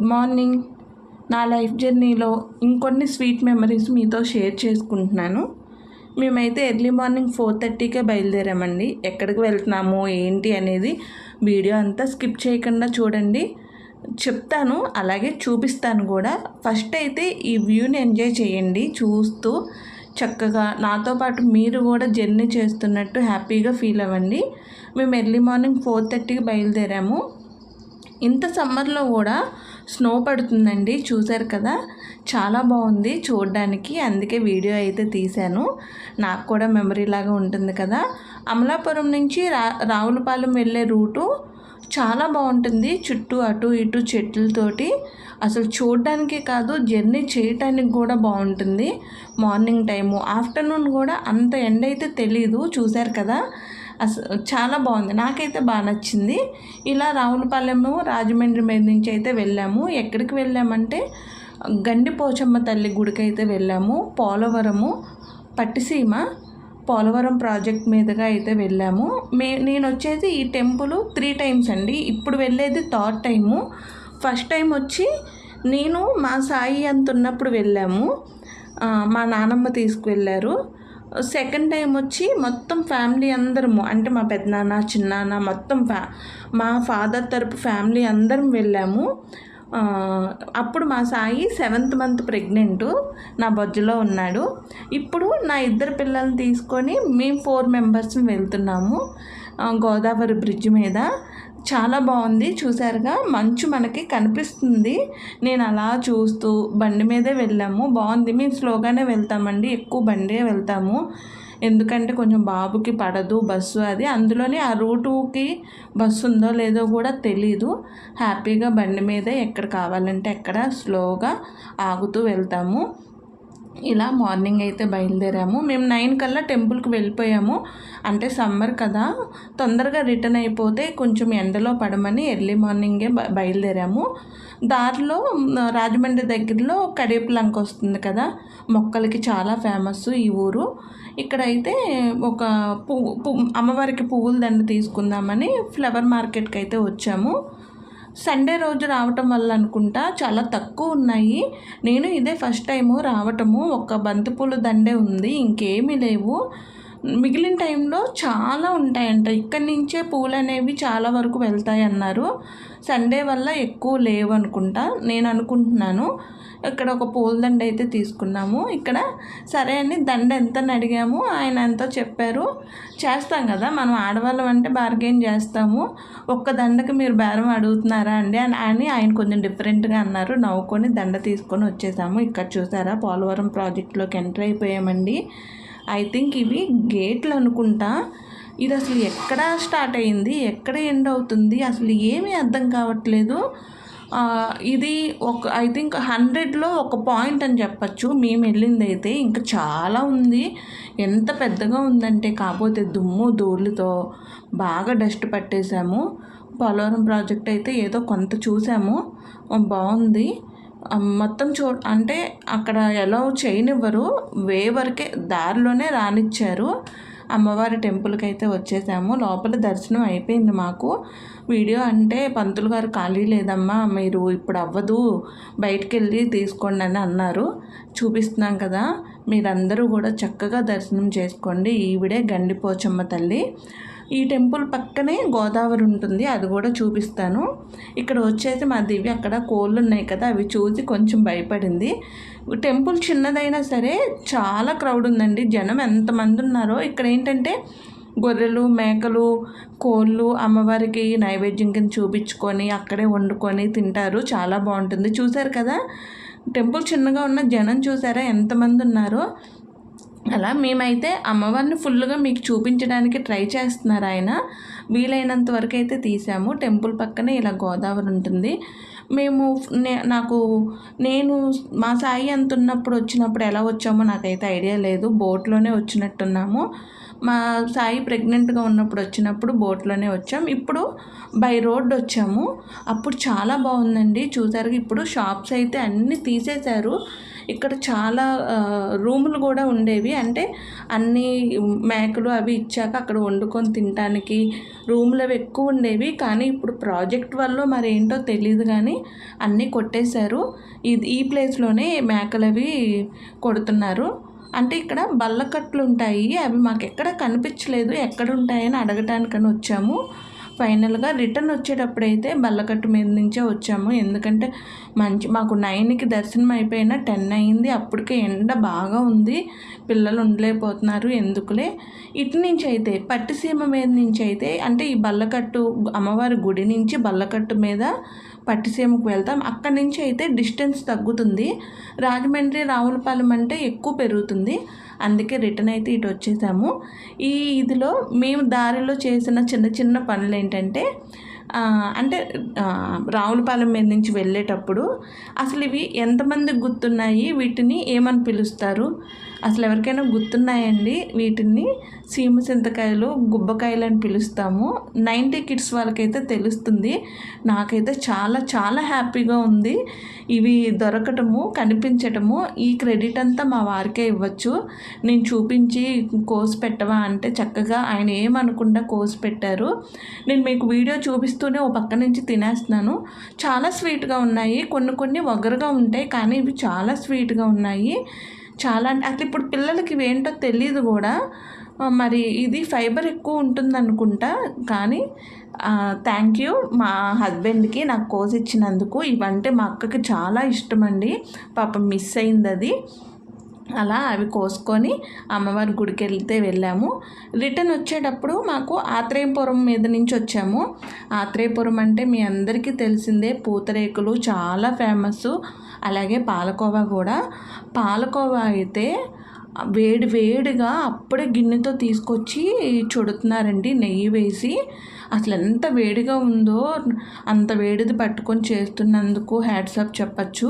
Good morning. నా life జర్నీలో ఇంకొన్ని స్వీట్ మెమరీస్ మీతో షేర్ చేసుకుంటున్నాను. మేమైతే ఎర్లీ మార్నింగ్ ఫోర్ థర్టీకే బయలుదేరామండి. ఎక్కడికి వెళ్తున్నాము ఏంటి అనేది వీడియో అంతా స్కిప్ చేయకుండా చూడండి. చెప్తాను అలాగే చూపిస్తాను కూడా. ఫస్ట్ అయితే ఈ వ్యూని ఎంజాయ్ చేయండి చూస్తూ చక్కగా నాతో పాటు మీరు కూడా జర్నీ చేస్తున్నట్టు హ్యాపీగా ఫీల్ అవ్వండి. మేము ఎర్లీ మార్నింగ్ ఫోర్ థర్టీకి బయలుదేరాము. ఇంత సమ్మర్లో కూడా స్నో పడుతుందండి. చూసారు కదా? చాలా బాగుంది చూడడానికి. అందుకే వీడియో అయితే తీశాను. నాకు కూడా మెమరీ లాగా ఉంటుంది కదా? అమలాపురం నుంచి రా రావులపాలెం వెళ్ళే రూటు చాలా బాగుంటుంది. చుట్టూ అటు ఇటు చెట్లతోటి. అసలు చూడడానికి కాదు జర్నీ చేయటానికి కూడా బాగుంటుంది. మార్నింగ్ టైము ఆఫ్టర్నూన్ కూడా అంత ఎండ అయితే తెలీదు. చూశారు కదా? అసలు చాలా బాగుంది. నాకైతే బాగా నచ్చింది. ఇలా రావులపాలెము రాజమండ్రి మీద నుంచి అయితే వెళ్ళాము. ఎక్కడికి వెళ్ళామంటే గండిపోచమ్మ తల్లి గుడికి అయితే వెళ్ళాము. పోలవరము పట్టిసీమ పోలవరం ప్రాజెక్ట్ మీదుగా అయితే వెళ్ళాము. మే నేను వచ్చేది ఈ టెంపుల్ త్రీ టైమ్స్ అండి. ఇప్పుడు వెళ్ళేది థర్డ్ టైము. ఫస్ట్ టైం వచ్చి నేను మా సాయి అంత ఉన్నప్పుడు వెళ్ళాము. మా నానమ్మ తీసుకువెళ్ళారు. సెకండ్ టైం వచ్చి మొత్తం ఫ్యామిలీ అందరము అంటే మా పెద్దనాన్న చిన్నాన్న మొత్తం ఫ్యా మా ఫాదర్ తరపు ఫ్యామిలీ అందరం వెళ్ళాము. అప్పుడు మా సాయి సెవెంత్ మంత్ ప్రెగ్నెంట్ నా బొజ్జులో ఉన్నాడు. ఇప్పుడు నా ఇద్దరు పిల్లల్ని తీసుకొని మేము ఫోర్ మెంబర్స్ వెళ్తున్నాము గోదావరి బ్రిడ్జ్ మీద. చాలా బాగుంది. చూసారుగా మంచు మనకి కనిపిస్తుంది. నేను అలా చూస్తూ బండి మీదే వెళ్ళాము. బాగుంది. మేము స్లోగానే వెళ్తామండి. ఎక్కువ బండే వెళ్తాము. ఎందుకంటే కొంచెం బాబుకి పడదు బస్సు అది. అందులోనే ఆ రూటుకి బస్సు ఉందో లేదో కూడా తెలీదు. హ్యాపీగా బండి మీదే ఎక్కడ కావాలంటే ఎక్కడ స్లోగా ఆగుతూ వెళ్తాము. ఇలా మార్నింగ్ అయితే బయలుదేరాము. మేము నైన్ కల్లా టెంపుల్కి వెళ్ళిపోయాము. అంటే సమ్మర్ కదా. తొందరగా రిటర్న్ అయిపోతే కొంచెం ఎండలో పడమని ఎర్లీ మార్నింగే బయలుదేరాము. దారిలో రాజమండ్రి దగ్గరలో కడియపులంక వస్తుంది కదా. మొక్కలకి చాలా ఫేమస్ ఈ ఊరు. ఇక్కడైతే ఒక పువ్వు అమ్మవారికి పువ్వుల దండ తీసుకుందామని ఫ్లవర్ మార్కెట్కి అయితే వచ్చాము. సండే రోజు రావటం వల్ల అనుకుంటా చాలా తక్కువ ఉన్నాయి. నేను ఇదే ఫస్ట్ టైము రావటము. ఒక బంతిపూల దండే ఉంది. ఇంకేమీ లేవు. మిగిలిన టైంలో చాలా ఉంటాయంట. ఇక్కడి నుంచే పూలు అనేవి చాలా వరకు వెళ్తాయి అన్నారు సండే వల్ల ఎక్కువ లేవు అనుకుంటా నేను అనుకుంటున్నాను. ఇక్కడ ఒక పూల దండ అయితే తీసుకున్నాము. ఇక్కడ సరే అని దండ ఎంత అడిగాము ఆయన ఎంతో చెప్పారు. చేస్తాం కదా మనం ఆడవాళ్ళం అంటే బార్గెయిన్ చేస్తాము. ఒక్క దండకి మీరు బేరం అడుగుతున్నారా అండి అని అని ఆయన కొంచెం డిఫరెంట్గా అన్నారు. నవ్వుకొని దండ తీసుకొని వచ్చేసాము. ఇక్కడ చూసారా పోలవరం ప్రాజెక్ట్లోకి ఎంటర్ అయిపోయామండి. ఐ థింక్ ఇవి గేట్లు అనుకుంటా. ఇది అసలు ఎక్కడ స్టార్ట్ అయింది ఎక్కడ ఎండ్ అవుతుంది అసలు ఏమీ అర్థం కావట్లేదు. ఇది ఒక ఐ థింక్ హండ్రెడ్లో ఒక పాయింట్ అని చెప్పచ్చు. మేము వెళ్ళింది అయితే ఇంకా చాలా ఉంది. ఎంత పెద్దగా ఉందంటే కాకపోతే దుమ్ము ధూళితో బాగా డస్ట్ పట్టేశాము. పోలవరం ప్రాజెక్ట్ అయితే ఏదో కొంత చూసాము. బాగుంది. మొత్తం చూ అంటే అక్కడ ఎలా చేయనివ్వరు. వే వరకే దారిలోనే రానిచ్చారు. అమ్మవారి టెంపుల్కి అయితే వచ్చేసాము. లోపల దర్శనం అయిపోయింది మాకు. వీడియో అంటే పంతులు గారు ఖాళీ లేదమ్మా మీరు ఇప్పుడు అవ్వదు బయటికి వెళ్ళి తీసుకోండి అని అన్నారు. చూపిస్తున్నాం కదా మీరందరూ కూడా చక్కగా దర్శనం చేసుకోండి. ఈవిడే గండిపోచమ్మ తల్లి. ఈ టెంపుల్ పక్కనే గోదావరి ఉంటుంది అది కూడా చూపిస్తాను. ఇక్కడ వచ్చేసి మా దివ్య అక్కడ కోళ్ళు ఉన్నాయి కదా అవి చూసి కొంచెం భయపడింది. టెంపుల్ చిన్నదైనా సరే చాలా క్రౌడ్ ఉందండి జనం ఎంతమంది ఉన్నారో. ఇక్కడ ఏంటంటే గొర్రెలు మేకలు కోళ్ళు అమ్మవారికి నైవేద్యం కింద చూపించుకొని అక్కడే వండుకొని తింటారు చాలా బాగుంటుంది. చూసారు కదా టెంపుల్ చిన్నగా ఉన్న జనం చూసారా ఎంతమంది ఉన్నారో. అలా మేమైతే అమ్మవారిని ఫుల్గా మీకు చూపించడానికి ట్రై చేస్తున్నారు ఆయన. వీలైనంత వరకు అయితే తీసాము. టెంపుల్ పక్కనే ఇలా గోదావరి ఉంటుంది. మేము నే నాకు నేను మా సాయి అంత ఉన్నప్పుడు వచ్చినప్పుడు ఎలా వచ్చామో నాకైతే ఐడియా లేదు. బోట్లోనే వచ్చినట్టున్నాము. మా సాయి ప్రెగ్నెంట్గా ఉన్నప్పుడు వచ్చినప్పుడు బోట్లోనే వచ్చాం. ఇప్పుడు బై రోడ్ వచ్చాము. అప్పుడు చాలా బాగుందండి. చూసారు ఇప్పుడు షాప్స్ అయితే అన్నీ తీసేశారు. ఇక్కడ చాలా రూములు కూడా ఉండేవి. అంటే అన్ని మేకలు అవి ఇచ్చాక అక్కడ వండుకొని తినడానికి రూములు అవి ఎక్కువ ఉండేవి. కానీ ఇప్పుడు ప్రాజెక్ట్ వల్ల మరి ఏంటో తెలియదు కానీ అన్నీ కొట్టేశారు. ఇది ఈ ప్లేస్లోనే మేకలు అవి కొడుతున్నారు. అంటే ఇక్కడ బల్లకట్లు ఉంటాయి. అవి మాకు ఎక్కడ కనిపించలేదు. ఎక్కడ ఉంటాయని అడగటానికని వచ్చాము. ఫైనల్గా రిటర్న్ వచ్చేటప్పుడైతే బల్లకట్టు మీద నుంచే వచ్చాము. ఎందుకంటే మంచి మాకు నైన్కి దర్శనం అయిపోయినా టెన్ అయింది. అప్పటికే ఎండ బాగా ఉంది. పిల్లలు ఉండలేకపోతున్నారు. ఎందుకులే? ఇటు నుంచి అయితే పట్టిసీమ మీద నుంచి అయితే అంటే ఈ బల్లకట్టు అమ్మవారి గుడి నుంచి బల్లకట్టు మీద పట్టిసీమకు వెళ్తాం. అక్కడి నుంచి అయితే డిస్టెన్స్ తగ్గుతుంది. రాజమండ్రి రావులపాలెం అంటే ఎక్కువ పెరుగుతుంది. అందుకే రిటర్న్ అయితే ఇటు వచ్చేసాము. ఈ ఇదిలో మేము దారిలో చేసిన చిన్న చిన్న పనులు ఏంటంటే అంటే రావులపాలెం మీద నుంచి వెళ్ళేటప్పుడు అసలు ఇవి ఎంతమందికి గుర్తున్నాయి? వీటిని ఏమని పిలుస్తారు? అసలు ఎవరికైనా గుర్తున్నాయండి వీటిని? సీమ చింతకాయలు గుబ్బకాయలు అని పిలుస్తాము. నైంటీ కిడ్స్ వాళ్ళకైతే తెలుస్తుంది. నాకైతే చాలా చాలా హ్యాపీగా ఉంది. ఇవి దొరకటము కనిపించటము ఈ క్రెడిట్ అంతా మా వారికే ఇవ్వచ్చు. నేను చూపించి కోసి పెట్టవా అంటే చక్కగా ఆయన ఏమనకుండా కోసి పెట్టారు. నేను మీకు వీడియో చూపిస్తూనే ఓ పక్క నుంచి తినేస్తున్నాను. చాలా స్వీట్గా ఉన్నాయి. కొన్ని కొన్ని ఒగరుగా ఉంటాయి కానీ ఇవి చాలా స్వీట్గా ఉన్నాయి. చాలా అంటే అసలు ఇప్పుడు పిల్లలకి ఏంటో తెలియదు కూడా. మరి ఇది ఫైబర్ ఎక్కువ ఉంటుంది అనుకుంటా కానీ థ్యాంక్ యూ మా హస్బెండ్కి నాకు కోసి ఇచ్చినందుకు. ఇవంటే మా అక్కకి చాలా ఇష్టం అండి పాపం మిస్ అయింది అది అలా అవి కోసుకొని అమ్మవారి గుడికి వెళ్తే వెళ్ళాము. రిటర్న్ వచ్చేటప్పుడు మాకు ఆత్రేయపురం మీద నుంచి వచ్చాము. ఆత్రేయపురం అంటే మీ అందరికీ తెలిసిందే. పూతరేకులు చాలా ఫేమస్ అలాగే పాలకోవా కూడా. పాలకోవా అయితే వేడి వేడిగా అప్పుడే గిన్నెతో తీసుకొచ్చి చుడుతున్నారండి నెయ్యి వేసి. అసలు ఎంత వేడిగా ఉందో అంత వేడిది పట్టుకొని చేస్తున్నందుకు హ్యాట్సాప్ చెప్పచ్చు.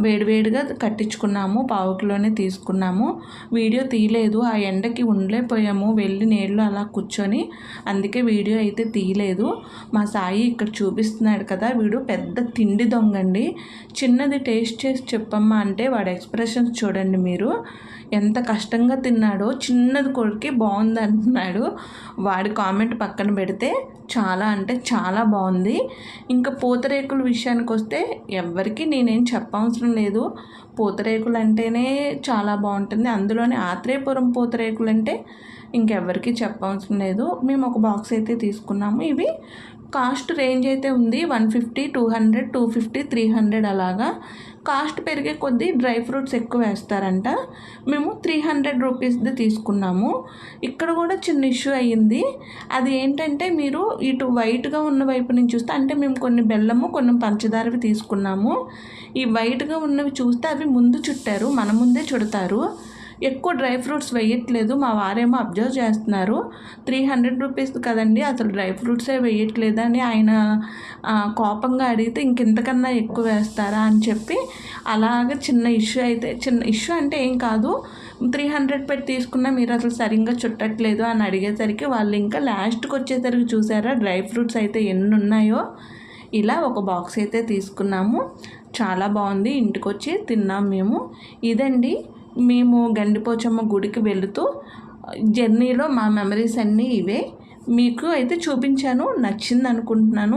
వేడివేడిగా కట్టించుకున్నాము పావుకిలోనే తీసుకున్నాము. వీడియో తీయలేదు ఆ ఎండకి ఉండలేకపోయాము వెళ్ళి నీళ్ళు అలా కూర్చొని. అందుకే వీడియో అయితే తీయలేదు. మా సాయి ఇక్కడ చూపిస్తున్నాడు కదా వీడు పెద్ద తిండి దొంగండి. చిన్నది టేస్ట్ చేసి చెప్పమ్మా అంటే వాడి ఎక్స్ప్రెషన్స్ చూడండి మీరు. ఎంత కష్టంగా తిన్నాడో చిన్నది కొడుకి బాగుంది అంటున్నాడు వాడి కామెంట్ పక్కన పెడితే చాలా అంటే చాలా బాగుంది. ఇంకా పూతరేకుల విషయానికి వస్తే ఎవ్వరికి నేనేం చెప్పవసరం లేదు. పూతరేకులు అంటేనే చాలా బాగుంటుంది. అందులోనే ఆత్రేయపురం పూతరేకులు అంటే ఇంకెవ్వరికి చెప్పవసరం లేదు. మేము ఒక బాక్స్ అయితే తీసుకున్నాము. ఇవి కాస్ట్ రేంజ్ అయితే ఉంది. One fifty two hundred two fifty three hundred అలాగా. కాస్ట్ పెరిగే కొద్దీ డ్రై ఫ్రూట్స్ ఎక్కువ వేస్తారంట. మేము త్రీ హండ్రెడ్ రూపీస్ది తీసుకున్నాము. ఇక్కడ కూడా చిన్న ఇష్యూ అయ్యింది. అది ఏంటంటే మీరు ఇటు వైట్గా ఉన్న వైపు నుంచి చూస్తే అంటే మేము కొన్ని బెల్లము కొన్ని పంచదారవి తీసుకున్నాము. ఈ వైట్గా ఉన్నవి చూస్తే అవి ముందు చుట్టారు మన ముందే చుడతారు. ఎక్కువ డ్రై ఫ్రూట్స్ వేయట్లేదు. మా వారేమో అబ్జర్వ్ చేస్తున్నారు. త్రీ హండ్రెడ్ రూపీస్ కదండి అసలు డ్రై ఫ్రూట్సే వేయట్లేదని ఆయన కోపంగా అడిగితే ఇంకెంతకన్నా ఎక్కువ వేస్తారా అని చెప్పి అలాగ చిన్న ఇష్యూ అయితే చిన్న ఇష్యూ అంటే ఏం కాదు. త్రీ హండ్రెడ్ పెట్టి తీసుకున్నా మీరు అసలు సరిగ్గా చుట్టట్లేదు అని అడిగేసరికి వాళ్ళు ఇంకా లాస్ట్కి వచ్చేసరికి చూసారా డ్రై ఫ్రూట్స్ అయితే ఎన్ని ఉన్నాయో ఇలా ఒక బాక్స్ అయితే తీసుకున్నాము. చాలా బాగుంది ఇంటికి వచ్చి తిన్నాం మేము. ఇదండి మేము గండిపోచమ్మ గుడికి వెళుతూ జర్నీలో మా మెమరీస్ అన్నీ ఇవే. మీకు అయితే చూపించాను నచ్చింది అనుకుంటున్నాను